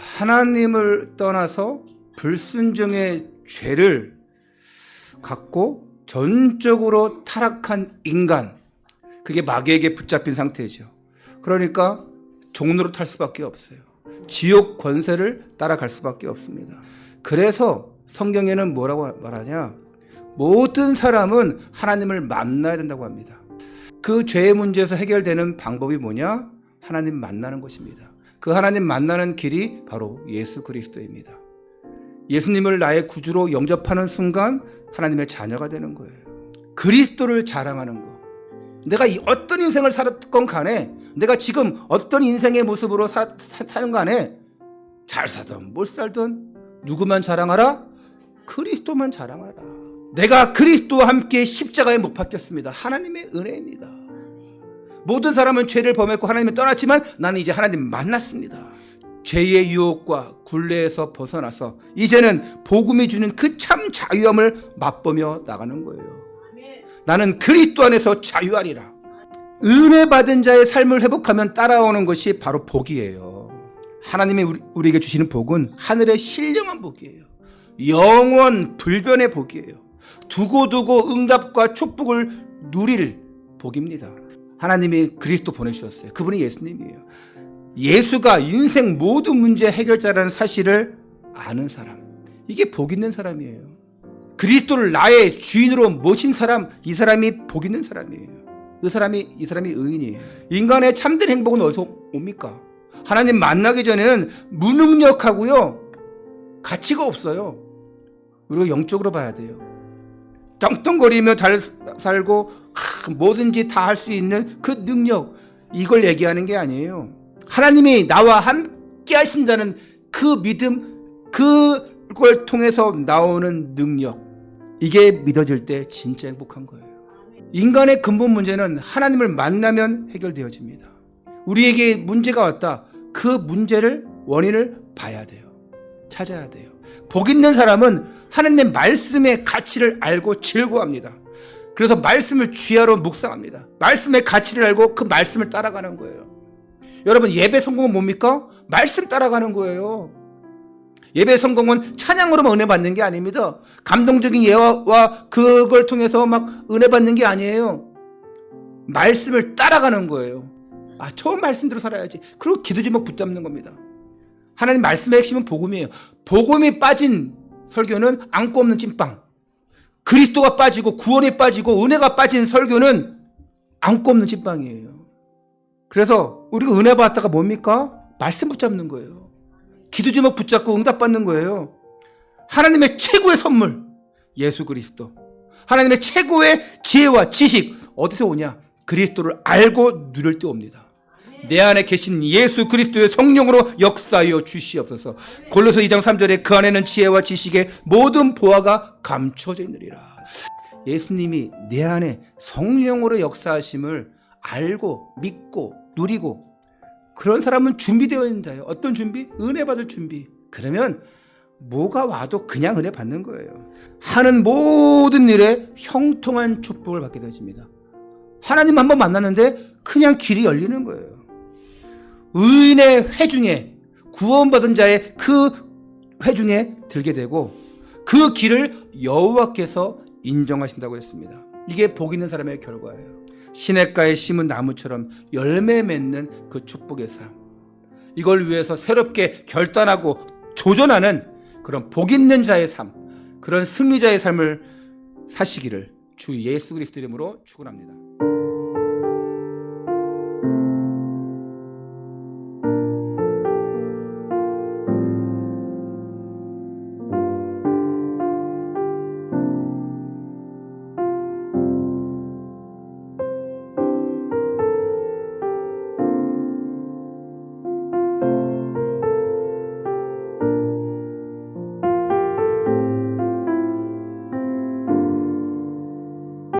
하나님을 떠나서 불순종의 죄를 갖고 전적으로 타락한 인간. 그게 마귀에게 붙잡힌 상태죠. 그러니까 종로로 탈 수밖에 없어요. 지옥 권세를 따라갈 수밖에 없습니다. 그래서 성경에는 뭐라고 말하냐? 모든 사람은 하나님을 만나야 된다고 합니다. 그 죄의 문제에서 해결되는 방법이 뭐냐? 하나님 만나는 것입니다. 그 하나님 만나는 길이 바로 예수 그리스도입니다. 예수님을 나의 구주로 영접하는 순간 하나님의 자녀가 되는 거예요. 그리스도를 자랑하는 거. 내가 이 어떤 인생을 살았건 간에 내가 지금 어떤 인생의 모습으로 사, 사, 사는 간에 잘 살든 못 살든 누구만 자랑하라? 그리스도만 자랑하라. 내가 그리스도와 함께 십자가에 못 박혔습니다. 하나님의 은혜입니다. 모든 사람은 죄를 범했고 하나님을 떠났지만 나는 이제 하나님 만났습니다. 죄의 유혹과 굴레에서 벗어나서 이제는 복음이 주는 그 참 자유함을 맛보며 나가는 거예요. 나는 그리스도 안에서 자유하리라. 은혜 받은 자의 삶을 회복하면 따라오는 것이 바로 복이에요. 하나님이 우리, 우리에게 주시는 복은 하늘의 신령한 복이에요. 영원 불변의 복이에요. 두고두고 응답과 축복을 누릴 복입니다. 하나님이 그리스도 보내주셨어요. 그분이 예수님이에요. 예수가 인생 모든 문제 해결자라는 사실을 아는 사람. 이게 복 있는 사람이에요. 그리스도를 나의 주인으로 모신 사람, 이 사람이 복 있는 사람이에요. 이 사람이 이 사람이 의인이에요. 인간의 참된 행복은 어디서 옵니까? 하나님 만나기 전에는 무능력하고요. 가치가 없어요. 우리가 영적으로 봐야 돼요. 떵떵거리며 잘 살고 하, 뭐든지 다 할 수 있는 그 능력 이걸 얘기하는 게 아니에요. 하나님이 나와 함께 하신다는 그 믿음 그걸 통해서 나오는 능력 이게 믿어질 때 진짜 행복한 거예요. 인간의 근본 문제는 하나님을 만나면 해결되어집니다. 우리에게 문제가 왔다. 그 문제를 원인을 봐야 돼요. 찾아야 돼요. 복 있는 사람은 하나님의 말씀의 가치를 알고 즐거워합니다. 그래서 말씀을 쥐하로 묵상합니다. 말씀의 가치를 알고 그 말씀을 따라가는 거예요. 여러분 예배 성공은 뭡니까? 말씀 따라가는 거예요. 예배 성공은 찬양으로만 은혜 받는 게 아닙니다. 감동적인 예화와 그걸 통해서 막 은혜 받는 게 아니에요. 말씀을 따라가는 거예요. 아, 처음 말씀대로 살아야지. 그리고 기도 제목 붙잡는 겁니다. 하나님 말씀의 핵심은 복음이에요. 복음이 빠진 설교는 안고 없는 찐빵. 그리스도가 빠지고 구원이 빠지고 은혜가 빠진 설교는 안고 없는 찐빵이에요. 그래서 우리가 은혜 받았다가 뭡니까? 말씀 붙잡는 거예요. 기도 제목 붙잡고 응답받는 거예요. 하나님의 최고의 선물 예수 그리스도. 하나님의 최고의 지혜와 지식 어디서 오냐? 그리스도를 알고 누릴 때 옵니다. 내 안에 계신 예수 그리스도의 성령으로 역사하여 주시옵소서. 골로새 2장 3절에 그 안에는 지혜와 지식의 모든 보화가 감춰져 있느니라. 예수님이 내 안에 성령으로 역사하심을 알고 믿고 누리고 그런 사람은 준비되어 있는 자예요. 어떤 준비? 은혜 받을 준비. 그러면 뭐가 와도 그냥 은혜 받는 거예요. 하는 모든 일에 형통한 축복을 받게 되어집니다. 하나님 한번 만났는데 그냥 길이 열리는 거예요. 의인의 회중에 구원받은 자의 그 회중에 들게 되고 그 길을 여호와께서 인정하신다고 했습니다. 이게 복 있는 사람의 결과예요. 시냇가에 심은 나무처럼 열매 맺는 그 축복의 삶. 이걸 위해서 새롭게 결단하고 도전하는 그런 복 있는 자의 삶, 그런 승리자의 삶을 사시기를 주 예수 그리스도 이름으로 축원합니다.